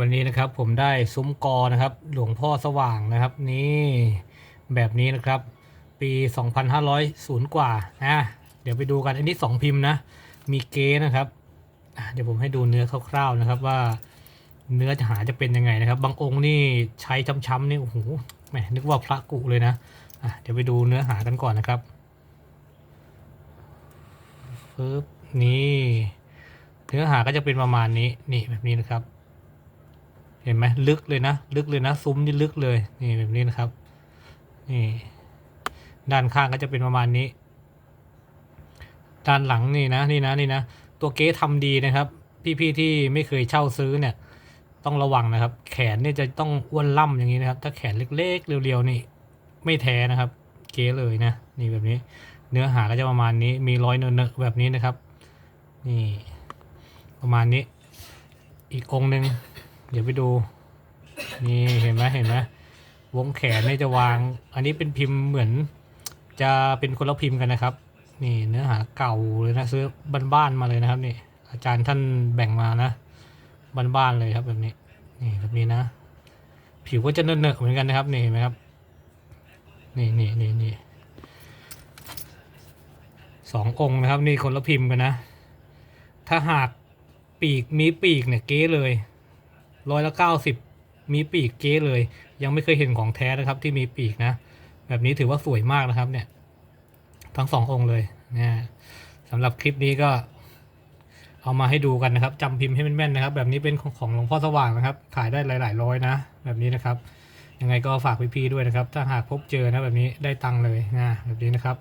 วันนี้นะครับผมได้ซุ้มกอนะครับ หลวงพ่อสว่างนะครับ นี่แบบนี้นะครับ ปี 2500ศูนย์กว่านะเดี๋ยวไปดูกันอันนี้สองพิมพ์นะ มีเกนะครับเดี๋ยวผมให้ดูเนื้อคร่าวๆนะครับว่าเนื้อจะหาจะเป็นยังไงนะครับ บางองค์นี่ใช้ช้ำๆนี่โอ้โหแหมนึกว่าพระกุเลยนะอะเดี๋ยวไปดูเนื้อหากันก่อนนะครับปึ๊บนี่เนื้อหาก็จะเป็นประมาณนี้นี่แบบนี้นะครับ เห็นไหมลึกเลยนะ ลึกเลยนะ ซุ้มนี่ลึกเลย นี่แบบนี้นะครับ นี่ ด้านข้างก็จะเป็นประมาณนี้ ด้านหลังนี่นะ นี่นะ นี่นะ ตัวเก๊ทำดีนะครับ พี่ๆที่ไม่เคยเช่าซื้อเนี่ย ต้องระวังนะครับ แขนเนี่ยจะต้องอ้วนล่ำอย่างนี้นะครับ ถ้าแขนเล็กๆ เรียวๆนี่ ไม่แท้นะครับ เก๊เลยนะ นี่แบบนี้ เนื้อหาก็จะประมาณนี้ มีรอยเนอะๆแบบนี้นะครับ นี่ ประมาณนี้ อีกองหนึ่ง เดี๋ยวไปดู นี่เห็นไหมเห็นไหมวงแขนนี่จะวาง อันนี้เป็นพิมพ์เหมือน จะเป็นคนละพิมพ์กันนะครับ นี่เนื้อหาเก่าเลยนะซื้อบ้านๆมาเลยนะครับนี่ อาจารย์ท่านแบ่งมานะบ้านๆเลยครับแบบนี้ นี่แบบนี้นะ ผิวก็จะเนอะๆเหมือนกันนะครับนี่เห็นไหมครับ นี่นี่นี่นี่สององค์นะครับ นี่คนละพิมพ์กันนะ ถ้าหากปีกมีปีกเนี่ยเก๊เลย ร้อยละเก้าสิบมีปีกเก๊เลย ยังไม่เคยเห็นของแท้นะครับที่มีปีกนะ แบบนี้ถือว่าสวยมากนะครับเนี่ย ทั้งสององค์เลยนะสำหรับคลิปนี้ก็ เอามาให้ดูกันนะครับจำพิมพ์ให้แม่นๆนะครับ แบบนี้เป็นของของหลวงพ่อสว่างนะครับ ขายได้หลาย ๆ ร้อยนะ แบบนี้นะครับ ยังไงก็ฝากพี่ๆด้วยนะครับ ถ้าหากพบเจอนะแบบนี้ได้ตังค์เลยนะแบบนี้นะครับ